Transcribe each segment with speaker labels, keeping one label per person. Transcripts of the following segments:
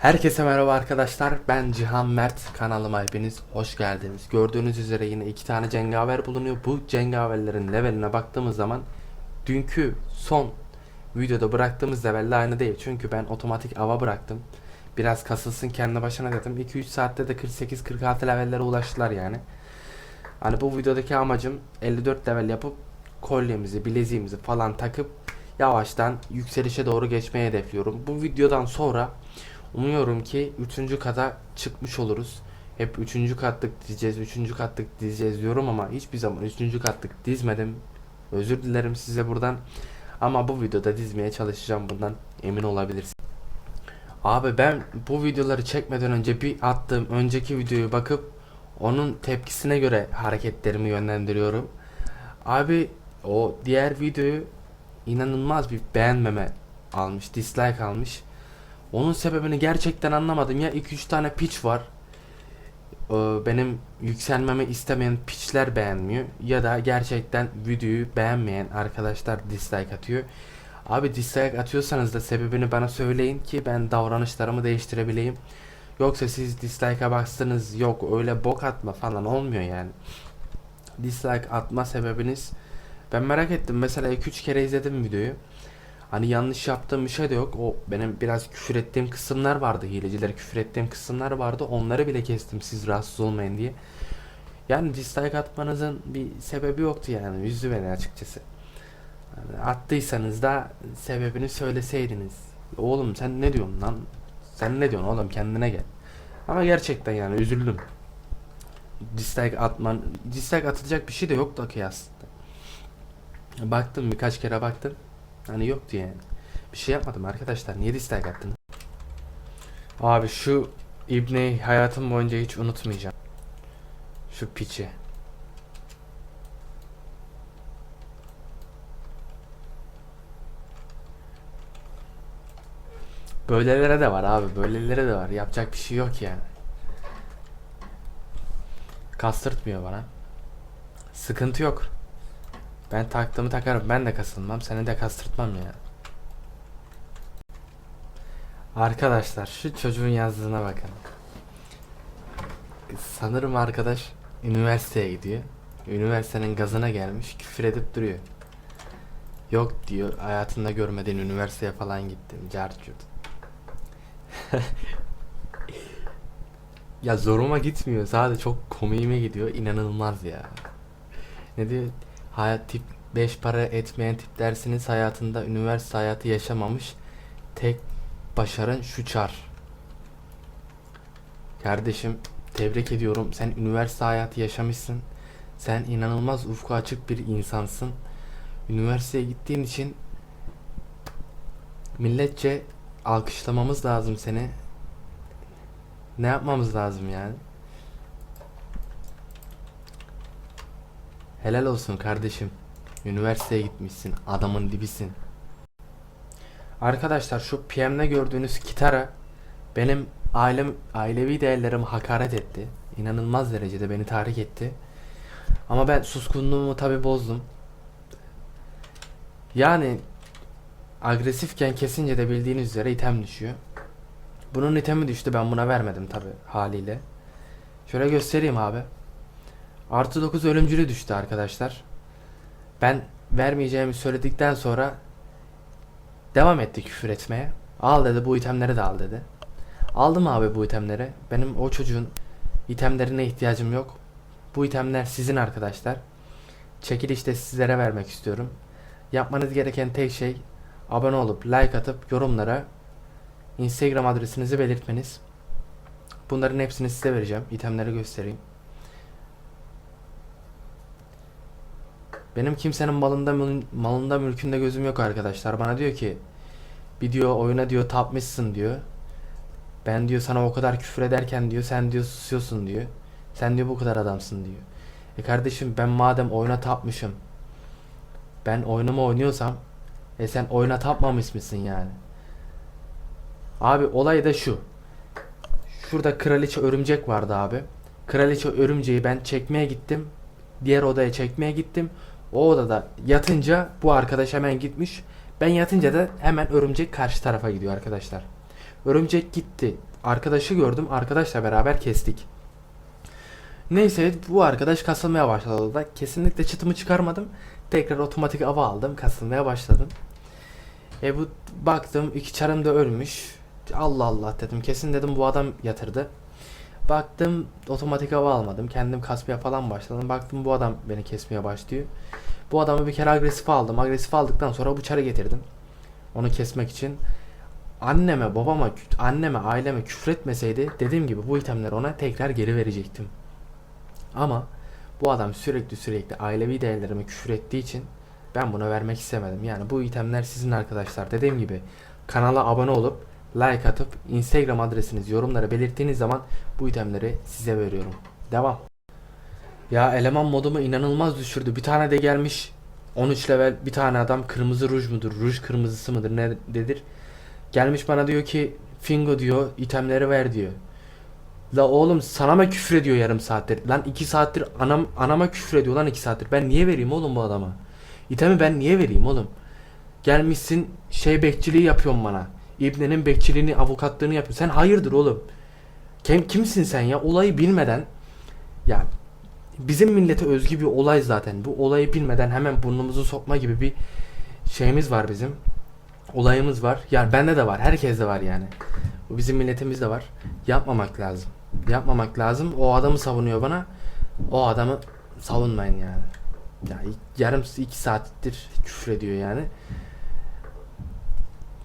Speaker 1: Herkese merhaba arkadaşlar. Ben Cihan Mert. Kanalıma hepiniz hoş geldiniz. Gördüğünüz üzere yine iki tane cengaver bulunuyor. Bu cengaverlerin leveline baktığımız zaman dünkü son videoda bıraktığımız levelle aynı değil. Çünkü ben otomatik ava bıraktım. Biraz kasılsın kendi başına dedim. 2-3 saatte de 48-46 levellere ulaştılar yani. Hani bu videodaki amacım 54 level yapıp kolyemizi, bileziğimizi falan takıp yavaştan yükselişe doğru geçmeyi hedefliyorum. Bu videodan sonra umuyorum ki 3. kata çıkmış oluruz. Hep 3. katlık diyeceğiz, 3. katlık diyeceğiz diyorum ama hiçbir zaman 3. katlık dizmedim. Özür dilerim size buradan. Ama bu videoda dizmeye çalışacağım bundan emin olabilirsin. Abi ben bu videoları çekmeden önce bir attığım önceki videoyu bakıp onun tepkisine göre hareketlerimi yönlendiriyorum. Abi o diğer videoyu inanılmaz bir beğenmeme almış, dislike almış. Onun sebebini gerçekten anlamadım. Ya 2-3 tane pitch var. Ee, Benim yükselmemi istemeyen pitchler beğenmiyor. Ya da gerçekten videoyu beğenmeyen arkadaşlar dislike atıyor. Abi dislike atıyorsanız da sebebini bana söyleyin ki ben davranışlarımı değiştirebileyim. Yoksa siz dislike'a bastınız yok öyle bok atma falan olmuyor yani. Dislike atma sebebiniz ben merak ettim. Mesela 2-3 kere izledim videoyu. Hani yanlış yaptığım bir şey de yok. O benim biraz küfür ettiğim kısımlar vardı. Hilecilere küfür ettiğim kısımlar vardı. Onları bile kestim siz rahatsız olmayın diye. Yani dislike atmanızın bir sebebi yoktu yani. Üzdü beni açıkçası. Yani attıysanız da sebebini söyleseydiniz. Oğlum sen ne diyorsun lan? Sen ne diyorsun oğlum kendine gel. Ama gerçekten yani üzüldüm. Dislike atman, dislike atılacak bir şey de yoktu aslında. Baktım birkaç kere baktım. Hani yoktu yani. Bir şey yapmadım arkadaşlar. Niye dislike attın? Abi şu İbne'yi hayatım boyunca hiç unutmayacağım. Şu piçi. Böylelere de var abi. Böylelere de var. Yapacak bir şey yok yani. Kastırtmıyor bana. Sıkıntı yok. Ben taktığımı takarım. Ben de kasılmam. Seni de kastırtmam ya. Arkadaşlar şu çocuğun yazdığına bakın. Sanırım arkadaş üniversiteye gidiyor. Üniversitenin gazına gelmiş. Küfür edip duruyor. Yok diyor. Hayatında görmediğin üniversiteye falan gittim. Carcut. ya zoruma gitmiyor. Sadece çok komiğime gidiyor. İnanılmaz ya. Ne diyor? Hayat tip 5 para etmeyen tip dersiniz hayatında üniversite hayatı yaşamamış tek başarın şu çar. Kardeşim tebrik ediyorum. Sen üniversite hayatı yaşamışsın. Sen inanılmaz ufku açık bir insansın. Üniversiteye gittiğin için milletçe alkışlamamız lazım seni. Ne yapmamız lazım yani? Helal olsun kardeşim. Üniversiteye gitmişsin. Adamın dibisin. Arkadaşlar şu PM'de gördüğünüz kitara benim ailem ailevi değerlerimi hakaret etti. İnanılmaz derecede beni tahrik etti. Ama ben suskunluğumu tabi bozdum. Yani agresifken kesince de bildiğiniz üzere item düşüyor. Bunun itemi düştü ben buna vermedim tabi haliyle. Şöyle göstereyim abi. Artı 9 ölümcülü düştü arkadaşlar. Ben vermeyeceğimi söyledikten sonra devam etti küfür etmeye. Al dedi bu itemleri de al dedi. Aldım abi bu itemleri. Benim o çocuğun itemlerine ihtiyacım yok. Bu itemler sizin arkadaşlar. Çekilişte sizlere vermek istiyorum. Yapmanız gereken tek şey abone olup like atıp yorumlara Instagram adresinizi belirtmeniz. Bunların hepsini size vereceğim. İtemleri göstereyim. Benim kimsenin malında malında mülkünde gözüm yok arkadaşlar. Bana diyor ki bir diyor oyuna diyor tapmışsın diyor. Ben diyor sana o kadar küfür ederken diyor sen diyor susuyorsun diyor. Sen diyor bu kadar adamsın diyor. E kardeşim ben madem oyuna tapmışım. Ben oyunumu oynuyorsam e sen oyuna tapmamış mısın yani? Abi olay da şu. Şurada kraliçe örümcek vardı abi. Kraliçe örümceği ben çekmeye gittim. Diğer odaya çekmeye gittim. O odada yatınca bu arkadaş hemen gitmiş. Ben yatınca da hemen örümcek karşı tarafa gidiyor arkadaşlar. Örümcek gitti. Arkadaşı gördüm. Arkadaşla beraber kestik. Neyse bu arkadaş kasılmaya başladı da kesinlikle çıtımı çıkarmadım. Tekrar otomatik ava aldım. Kasılmaya başladım. E bu baktım iki çarım da ölmüş. Allah Allah dedim. Kesin dedim bu adam yatırdı. Baktım otomatik hava almadım. Kendim kasmaya falan başladım. Baktım bu adam beni kesmeye başlıyor. Bu adamı bir kere agresif aldım. Agresif aldıktan sonra bıçağı getirdim. Onu kesmek için. Anneme, babama, anneme, aileme küfretmeseydi dediğim gibi bu itemleri ona tekrar geri verecektim. Ama bu adam sürekli sürekli ailevi değerlerime küfür ettiği için ben buna vermek istemedim. Yani bu itemler sizin arkadaşlar. Dediğim gibi kanala abone olup like atıp Instagram adresiniz yorumlara belirttiğiniz zaman bu itemleri size veriyorum. Devam. Ya eleman modumu inanılmaz düşürdü. Bir tane de gelmiş 13 level bir tane adam kırmızı ruj mudur, ruj kırmızısı mıdır ne dedir. Gelmiş bana diyor ki Fingo diyor itemleri ver diyor. La oğlum sana mı küfür ediyor yarım saattir? Lan 2 saattir anam anama küfür ediyor lan 2 saattir. Ben niye vereyim oğlum bu adama? İtemi ben niye vereyim oğlum? Gelmişsin şey bekçiliği yapıyorsun bana. İbnenin bekçiliğini, avukatlığını yapıyorsun. Sen hayırdır oğlum? Kim, kimsin sen ya? Olayı bilmeden ya bizim millete özgü bir olay zaten. Bu olayı bilmeden hemen burnumuzu sokma gibi bir şeyimiz var bizim. Olayımız var. Yani bende de var. Herkeste var yani. Bu bizim milletimizde var. Yapmamak lazım. Yapmamak lazım. O adamı savunuyor bana. O adamı savunmayın yani. Ya yarım iki saattir küfür ediyor yani.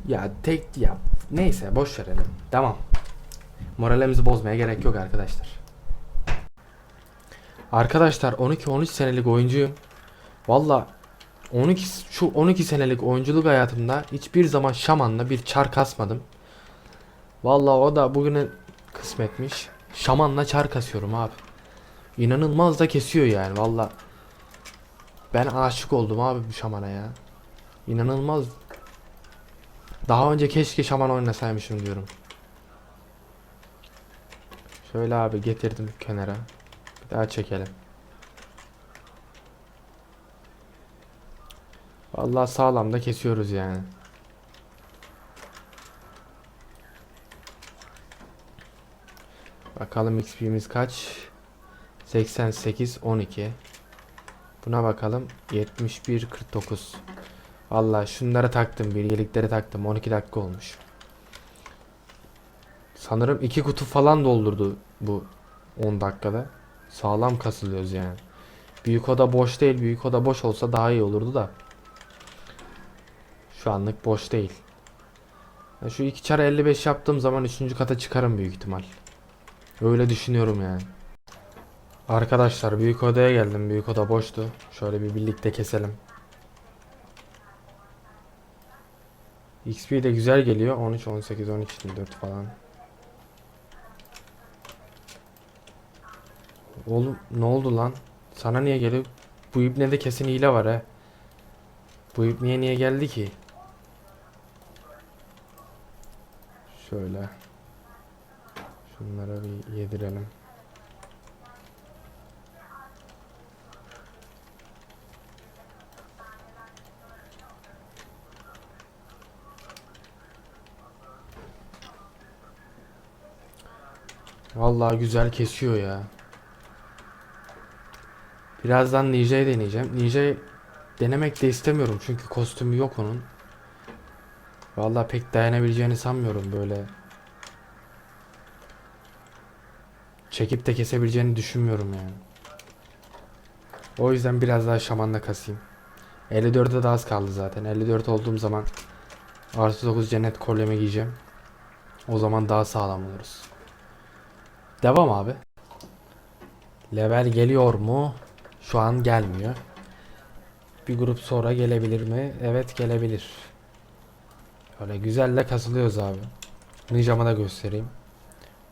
Speaker 1: Ya tek ya neyse boş verelim. Tamam. Moralimizi bozmaya gerek yok arkadaşlar. Arkadaşlar 12-13 senelik oyuncuyum. Valla 12 şu 12 senelik oyunculuk hayatımda hiçbir zaman şamanla bir çar kasmadım. Valla o da bugüne kısmetmiş. Şamanla çar kasıyorum abi. İnanılmaz da kesiyor yani valla. Ben aşık oldum abi bu şamana ya. İnanılmaz. Daha önce keşke şaman oynasaymışım diyorum. Şöyle abi getirdim kenara. Daha çekelim. Vallahi sağlam da kesiyoruz yani. Bakalım XP'miz kaç? 88 12. Buna bakalım. 71 49. Vallahi şunları taktım, bilgelikleri taktım. 12 dakika olmuş. Sanırım iki kutu falan doldurdu bu 10 dakikada. Sağlam kasılıyoruz yani. Büyük oda boş değil. Büyük oda boş olsa daha iyi olurdu da. Şu anlık boş değil. Ya şu iki çara 55 yaptığım zaman 3. kata çıkarım büyük ihtimal. Öyle düşünüyorum yani. Arkadaşlar büyük odaya geldim. Büyük oda boştu. Şöyle bir birlikte keselim. XP de güzel geliyor. 13, 18, 13, 24 falan. Oğlum ne oldu lan? Sana niye geliyor? Bu ibnede kesin hile var he. Bu ibneye niye geldi ki? Şöyle. Şunlara bir yedirelim. Vallahi güzel kesiyor ya. Birazdan Ninja'yı deneyeceğim. Ninja'yı denemek de istemiyorum çünkü kostümü yok onun. Vallahi pek dayanabileceğini sanmıyorum böyle. Çekip de kesebileceğini düşünmüyorum yani. O yüzden biraz daha şamanla kasayım. 54'e de az kaldı zaten. 54 olduğum zaman artı 9 cennet kolyemi giyeceğim. O zaman daha sağlam oluruz. Devam abi. Level geliyor mu? Şu an gelmiyor. Bir grup sonra gelebilir mi? Evet gelebilir. Öyle güzelle kasılıyoruz abi. Ninjama da göstereyim.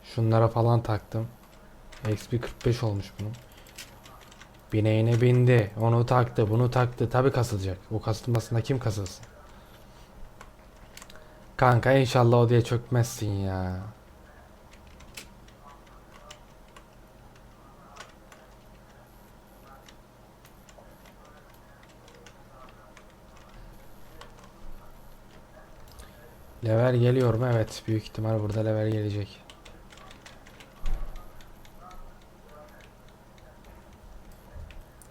Speaker 1: Şunlara falan taktım. XP 45 olmuş bunun. Bineğine bindi. Onu taktı, bunu taktı. Tabi kasılacak. O kasılmasında kim kasılsın? Kanka inşallah o diye çökmezsin ya. Lever geliyor mu? Evet. Büyük ihtimal burada lever gelecek.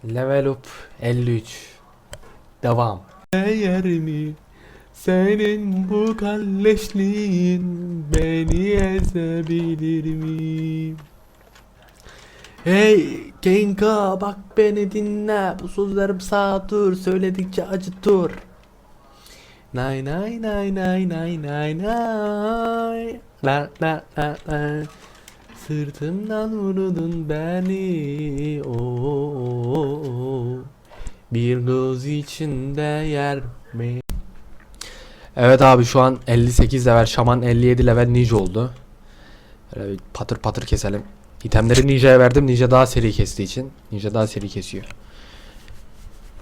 Speaker 1: Level up 53. Devam. Değer mi? Senin bu kalleşliğin beni ezebilir mi? Hey Genka bak beni dinle bu sözlerim sağdır söyledikçe acıtır. Nay nay nay nay nay nay nay La la la la Sırtımdan vurdun beni o Bir göz içinde yer mi? Evet abi şu an 58 level şaman 57 level ninja oldu. Böyle bir patır patır keselim. İtemleri ninja'ya verdim. Ninja daha seri kestiği için. Ninja daha seri kesiyor.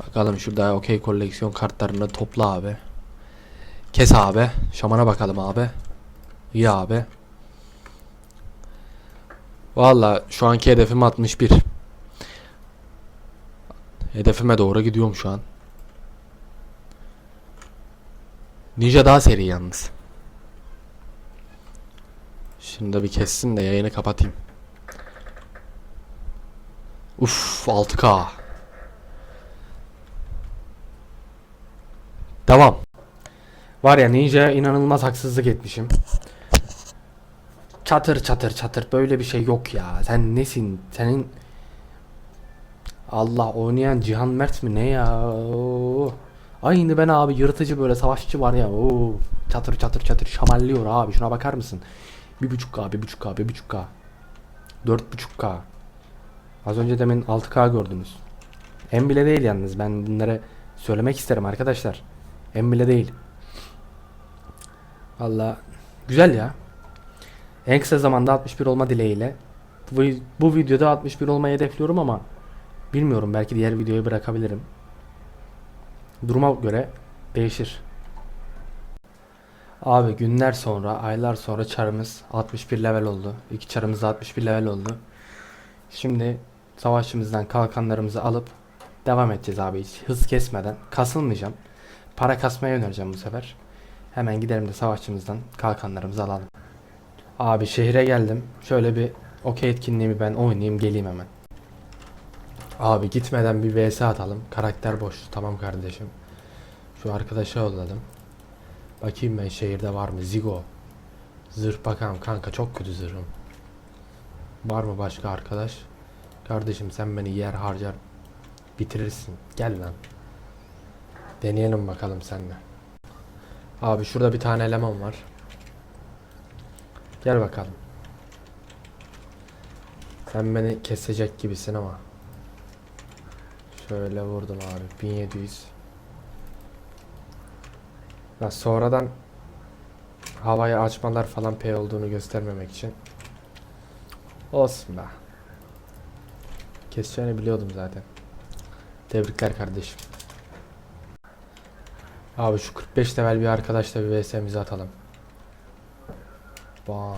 Speaker 1: Bakalım şurada okey koleksiyon kartlarını topla abi. Kes abi. Şamana bakalım abi. İyi abi. Valla şu anki hedefim 61. Hedefime doğru gidiyorum şu an. Ninja daha seri yalnız. Şimdi bir kessin de yayını kapatayım. Uf 6K. Devam. Var ya Ninja'ya inanılmaz haksızlık etmişim. Çatır çatır çatır böyle bir şey yok ya. Sen nesin? Senin Allah oynayan Cihan Mert mi ne ya? Oo. Aynı ben abi yırtıcı böyle savaşçı var ya. Oo. Çatır çatır çatır şamallıyor abi. Şuna bakar mısın? 1.5K, 1.5K, 1.5K. 4.5K. Az önce demin 6K gördünüz. En bile değil yalnız. Ben bunları söylemek isterim arkadaşlar. En bile değil. Valla güzel ya. En kısa zamanda 61 olma dileğiyle. Bu, bu videoda 61 olmayı hedefliyorum ama bilmiyorum belki diğer videoyu bırakabilirim. Duruma göre değişir. Abi günler sonra, aylar sonra çarımız 61 level oldu. İki çarımız da 61 level oldu. Şimdi savaşçımızdan kalkanlarımızı alıp devam edeceğiz abi hiç hız kesmeden. Kasılmayacağım. Para kasmaya yöneleceğim bu sefer. Hemen gidelim de savaşçımızdan kalkanlarımızı alalım. Abi şehre geldim. Şöyle bir okey etkinliğimi ben oynayayım geleyim hemen. Abi gitmeden bir vs atalım. Karakter boş. Tamam kardeşim. Şu arkadaşa yolladım. Bakayım ben şehirde var mı? Zigo. Zırh bakalım kanka çok kötü zırhım. Var mı başka arkadaş? Kardeşim sen beni yer harcar bitirirsin. Gel lan. Deneyelim bakalım seninle. Abi şurada bir tane eleman var. Gel bakalım. Sen beni kesecek gibisin ama. Şöyle vurdum abi. 1700. Ya sonradan havayı açmalar falan P olduğunu göstermemek için. Olsun be. Keseceğini biliyordum zaten. Tebrikler kardeşim. Abi şu 45 level bir arkadaşla bir vs'mizi atalım. Bam.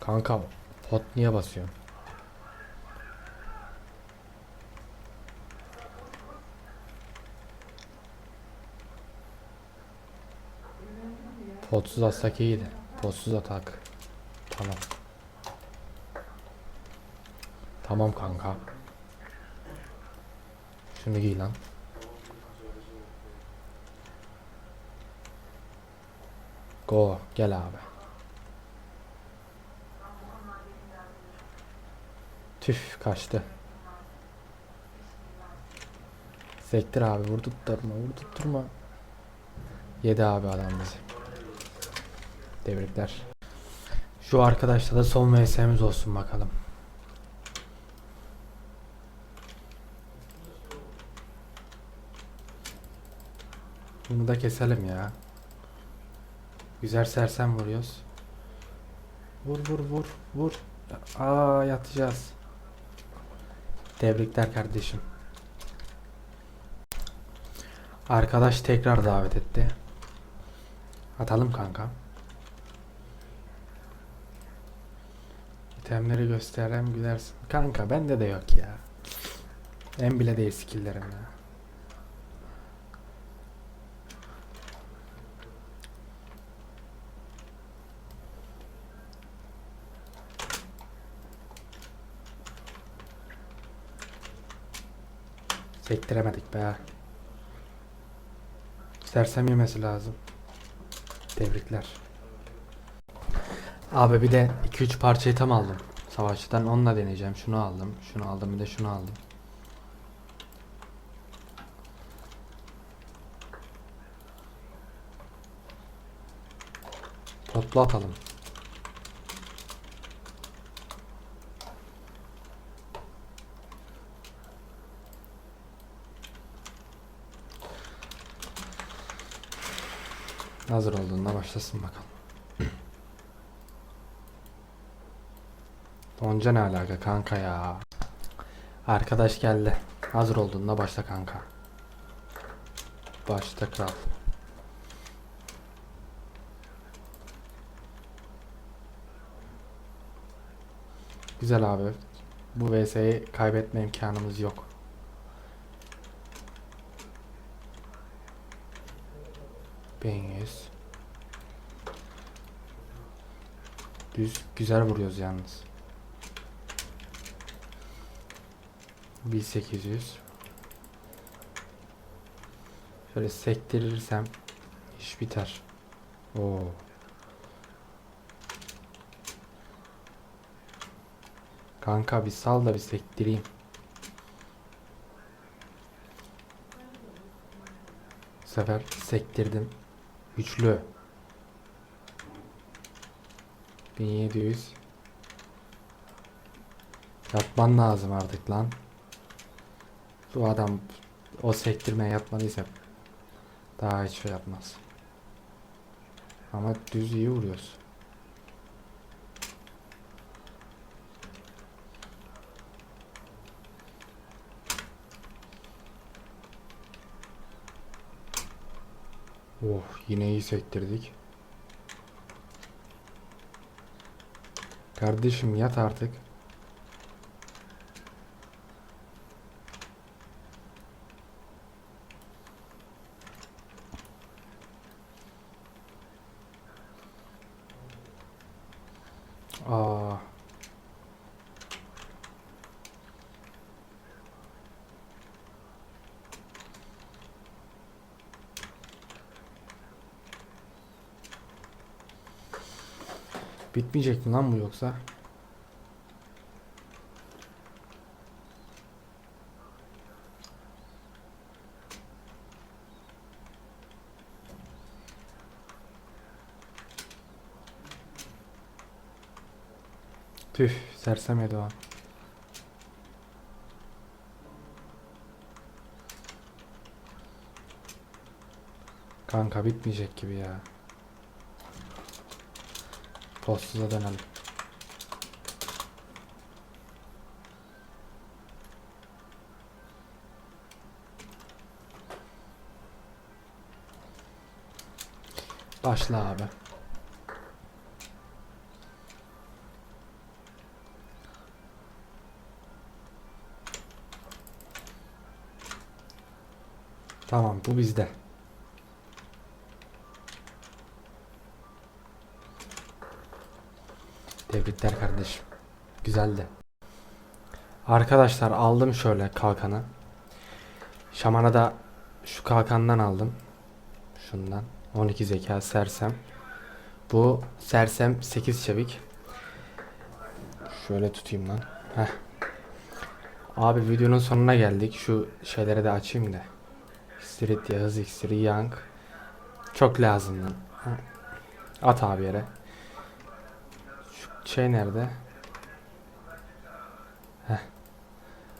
Speaker 1: Kanka pot niye basıyorsun? Potsuz atsak iyiydi. Potsuz atak. Tamam. Tamam kanka. Şunu giy lan. Go. Gel abi. Tüf kaçtı. Sektir abi vurdurtturma vurdurtturma. Yedi abi adam bizi. Tebrikler. Şu arkadaşla da son VS'miz olsun bakalım. Bunu da keselim ya. Güzel sersem vuruyoruz. Vur vur vur vur. Aa yatacağız. Tebrikler kardeşim. Arkadaş tekrar davet etti. Atalım kanka. İtemleri gösterem gülersin. Kanka bende de yok ya. En bile değil skilllerim ya. Sektiremedik be. Sersem yemesi lazım. Tebrikler. Abi bir de 2-3 parça item aldım. Savaşçıdan onunla deneyeceğim. Şunu aldım. Şunu aldım. Bir de şunu aldım. Toplu atalım. Hazır olduğunda başlasın bakalım. Gonca ne alaka kanka ya? Arkadaş geldi. Hazır olduğunda başla kanka. Başta kral. Güzel abi. Bu VS'yi kaybetme imkanımız yok. Bin yüz. Düz güzel vuruyoruz yalnız. 1800 Şöyle sektirirsem iş biter. Oo. Kanka bir sal da bir sektireyim. Bu sefer sektirdim. Üçlü. 1700 Yapman lazım artık lan. Şu adam o sektirmeye yapmadıysa daha hiç şey yapmaz. Ama düz iyi vuruyoruz. Oh yine iyi sektirdik. Kardeşim yat artık. Aa. Bitmeyecek mi lan bu yoksa? Tüh, sersem Edoğan. Kanka bitmeyecek gibi ya. Postuza dönelim. Başla abi. Tamam bu bizde. Tebrikler kardeşim. Güzeldi. Arkadaşlar aldım şöyle kalkanı. Şamana da şu kalkandan aldım. Şundan. 12 zeka sersem. Bu sersem 8 çevik. Şöyle tutayım lan. Heh. Abi videonun sonuna geldik. Şu şeyleri de açayım da. Street ya hız iksiri Young. Çok lazım lan. At abi yere. Şey nerede? Heh.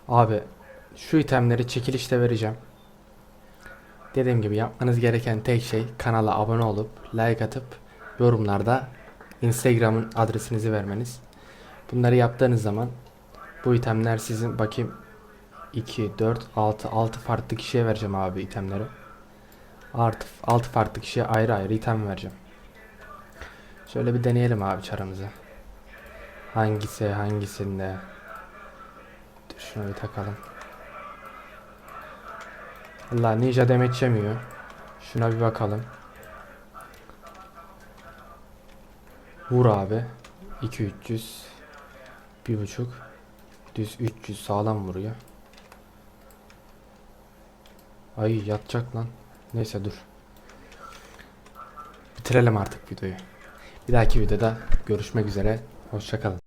Speaker 1: Abi şu itemleri çekilişte vereceğim. Dediğim gibi yapmanız gereken tek şey kanala abone olup like atıp yorumlarda Instagram'ın adresinizi vermeniz. Bunları yaptığınız zaman bu itemler sizin bakayım 2, 4, 6, 6 farklı kişiye vereceğim abi itemleri. Artı 6 farklı kişiye ayrı ayrı item vereceğim. Şöyle bir deneyelim abi çarımızı. Hangisi hangisinde? Dur şunu bir takalım. Allah ninja demet yemiyor. Şuna bir bakalım. Vur abi. 2 300 bir buçuk düz 300 sağlam vuruyor. Ay yatacak lan. Neyse dur. Bitirelim artık videoyu. Bir dahaki videoda görüşmek üzere. Hoşçakalın.